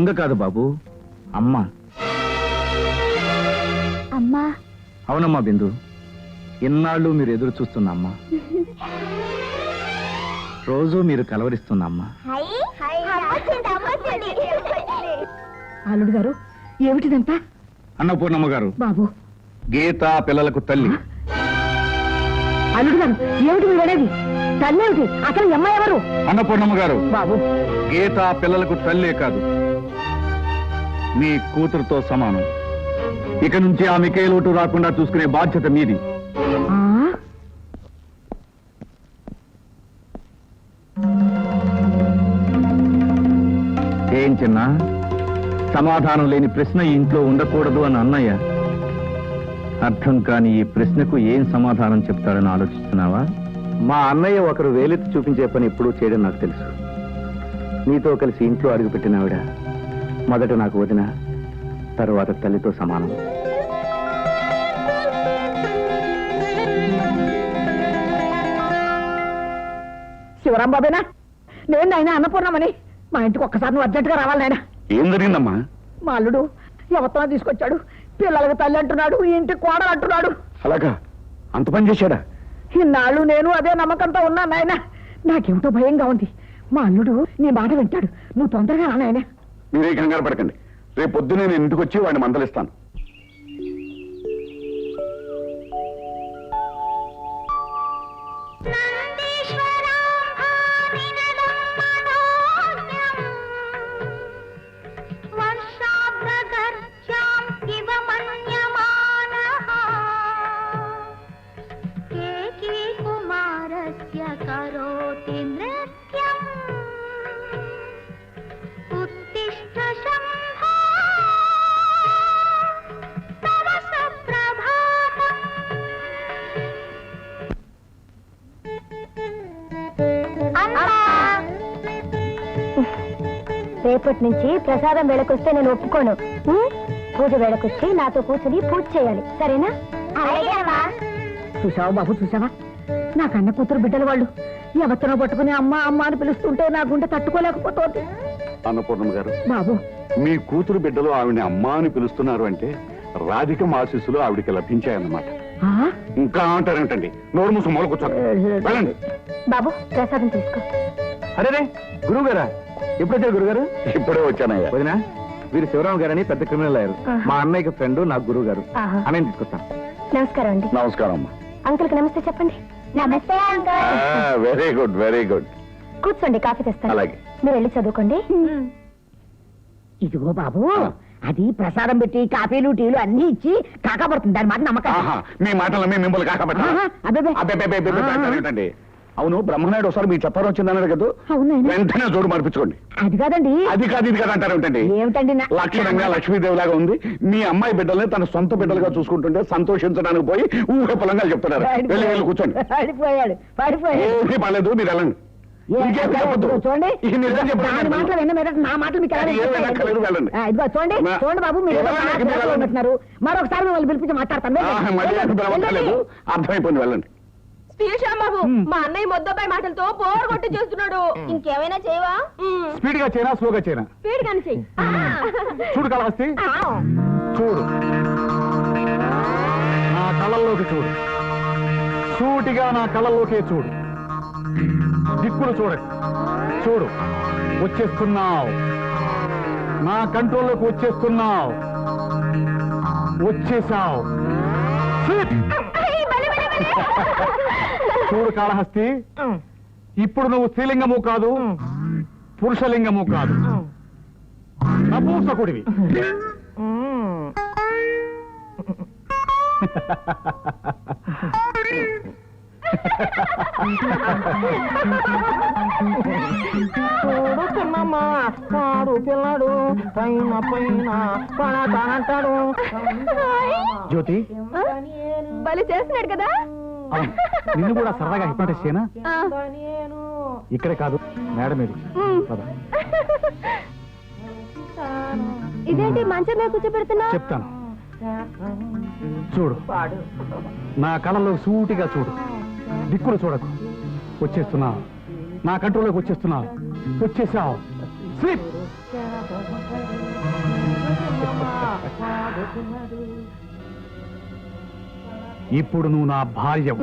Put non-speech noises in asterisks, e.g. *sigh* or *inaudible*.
దొంగ కాదు బాబు అమ్మ. అమ్మా. అవునమ్మా బిందు ఇన్నాళ్ళు మీరు ఎదురు చూస్తున్న అమ్మ. రోజు మీరు కలవరిస్తున్న అమ్మ. అల్లుడు గారు ఏమిటిదంతా? అన్నపూర్ణమ్మ గారు బాబు. గీత పిల్లలకు తల్లి. అల్లుడు గారు ఏమిటి మీరు అనేది? తల్లేమిటి? అసలు అమ్మాయి ఎవరు? అన్నపూర్ణమ్మ గారు బాబు. గీత పిల్లలకు తల్లే కాదు. మీ కూతురుతో సమానం. ఇక నుంచి ఆమెకే లోటు రాకుండా చూసుకునే బాధ్యత మీది? ఏం చిన్నా? సమాధానం లేని ప్రశ్న ఇంట్లో ఉండకూడదు అని అన్నయ్య. అర్థం కాని ఈ ప్రశ్నకు ఏం సమాధానం చెప్తాడని ఆలోచిస్తున్నావా? మా అన్నయ్య ఒకరు వేలెత్తి చూపించే పని ఎప్పుడూ చేయడం నాకు తెలుసు. నీతో కలిసి ఇంట్లో అడుగుపెట్టిన ఆవిడ మొదట నాకు వదిన తరువాత తల్లితో సమానం. శివరాం బాబేనా? నేను నాయన అన్నపూర్ణమని మా ఇంటికి ఒక్కసారి నువ్వు అర్జెంటుగా రావాలి నాయన. ఏం జరిగిందమ్మా? మా అల్లుడు ఎవరితో తీసుకొచ్చాడు. పిల్లలకి తల్లి అంటున్నాడు ఈ ఇంటికి కోడలు అంటున్నాడు. అలాగా? అంత పని చేశాడా? ఇన్నాళ్ళు నేను అదే నమ్మకంతో ఉన్నా నాయన. నాకేమిటో భయంగా ఉంది. మా అల్లుడు నీ మాట వింటాడు. నువ్వు తొందరగా రా నాయన. మీరే కంగారు పడకండి. రేపు పొద్దునే నేను ఇంటికి వచ్చి వాడిని మందలిస్తాను. కుమారస్య రేపటి నుంచి ప్రసాదం వేళకొస్తే నేను ఒప్పుకోను? పూజ వేళకొచ్చి నాతో కూర్చుని పూజ చేయాలి. సరేనా? చూసావా బాబు చూసావా నా కన్న కూతురు బిడ్డల వాళ్ళు. ఎవరితోనో పట్టుకుని అమ్మ అమ్మ అని పిలుస్తుంటే నా గుండె తట్టుకోలేకపోతుంది. అన్నపూర్ణమ్మ గారు బాబు. మీ కూతురు బిడ్డలు ఆవిడని అమ్మా అని పిలుస్తున్నారు అంటే రాధిక ఆశీస్సులు ఆవిడికి లభించాయన్నమాట. ఆ? ఇంకా అంటారేమిటండి? నోరు మూసు మూల కూర్చోండి వెళ్ళండి. బాబు ప్రసాదం తీసుకో. అరే గురువు గారా ఎప్పుడొచ్చారు గురుగారు ఇప్పుడే వచ్చానయ్యా వదినా వీరు శివరామ గారని పెద్ద క్రిమినల్ అయ్యారు. మా అన్నయ్యకి ఫ్రెండ్ నాకు గురువు గారు ఆహా. అన్నయ్య తీసుకొస్తాను నమస్కారం అండి నమస్కారం అమ్మా అంకుల్కి నమస్తే చెప్పండి నమస్తే uncle very good very good కూర్చోండి కాఫీ తెస్తాను అలాగే. మీరు వెళ్ళి చదువుకోండి ఇదిగో బాబు అది ప్రసాదం పెట్టి కాఫీలు టీలు అన్ని ఇచ్చి కాకపడుతుంది దాని మాట నమ్మకం ఆహా మీ మాటలు మీ మిమ్మల్ని. అబ్బేంటండి అవును బ్రహ్మనాయుడు ఒకసారి మీ చెప్పారు వచ్చిందన్నాడు కదా. వెంటనే జోడు మార్పించుకోండి అది కాదండి అది కాదు ఇది కాదు అంటారు ఏమిటండి ఏమిటండి నా- లక్షణంగా లక్ష్మీదేవి లాగా ఉంది మీ అమ్మాయి బిడ్డల్ని తన సొంత బిడ్డలుగా చూసుకుంటుంటే సంతోషించడానికి పోయి ఊహ పొలంగా చెప్తున్నారు వెళ్ళి వెళ్ళి కూర్చోండి పడిపోయాడు పడిపోయాడు ఏమీ పర్లేదు మీరు వెళ్ళండి ఏ, ఇంకేం చెప్పొద్దు. ఇదిగో చూడండి ఈ నిజం చెప్పండి. దాని మాటలు విన్న మీద నా మాటలు మీకు ఎలా అది ఏమీ వినిపిస్తాయండి? అక్కర్లేదు, వెళ్ళండి. ఆ, ఇదిగో చూడండి మా- చూడండి బాబు మీరు ఏదో వెళ్ళండి, బాగా మీరు వెళ్ళండి. ఉంటున్నారు మరొకసారి మిమ్మల్ని పిలిపించి మాట్లాడతాను ఆ, వెళ్ళండి. మళ్ళీ వెళ్ళండి, పిలవక్కర్లేదు వెళ్ళండి. అర్థమైపోయింది వెళ్ళండి బాబు మా అన్నయ్య మొద్దపై మాటలతో బోర్ కొట్టి చేస్తున్నాడు. ఇంకేమైనా చేయవా? స్పీడ్గా చేయనా స్లోగా చేయనా? స్పీడ్ చెయ్యి చూడు కలహస్తి చూడు. నా కళ్ళల్లోకి చూడు. సూటిగా నా కళ్ళల్లోకే చూడు. దిక్కులు చూడకు చూడు. వచ్చేస్తున్నావు. నా కంట్రోల్లోకి వచ్చేస్తున్నావు. వచ్చేసావు. చూడు కాళహస్తి. ఇప్పుడు నువ్వు స్త్రీలింగము కాదు పురుషలింగము కాదు. నపూంసకుడివి. చూడు చిన్నమ్మ వాడు పిల్లడు పైన పైన పడతానంటాడు. జ్యోతి. బలి చేస్తున్నాడు కదా? నిన్ను కూడా సరదాగా హిప్నటైజ్ చేయనా ఇక్కడే కాదు మేడం. పద. ఇదేంటి మంచం మీద కూర్చోబెడుతున్నా చెప్తాను. చూడు నా కళలో సూటిగా చూడు. దిక్కులు చూడకు. వచ్చేస్తున్నా. నా కంట్రోల్లోకి వచ్చేస్తున్నా. వచ్చేసావు. స్లీప్. *laughs* *laughs* ఇప్పుడు నువ్వు నా భార్యవు.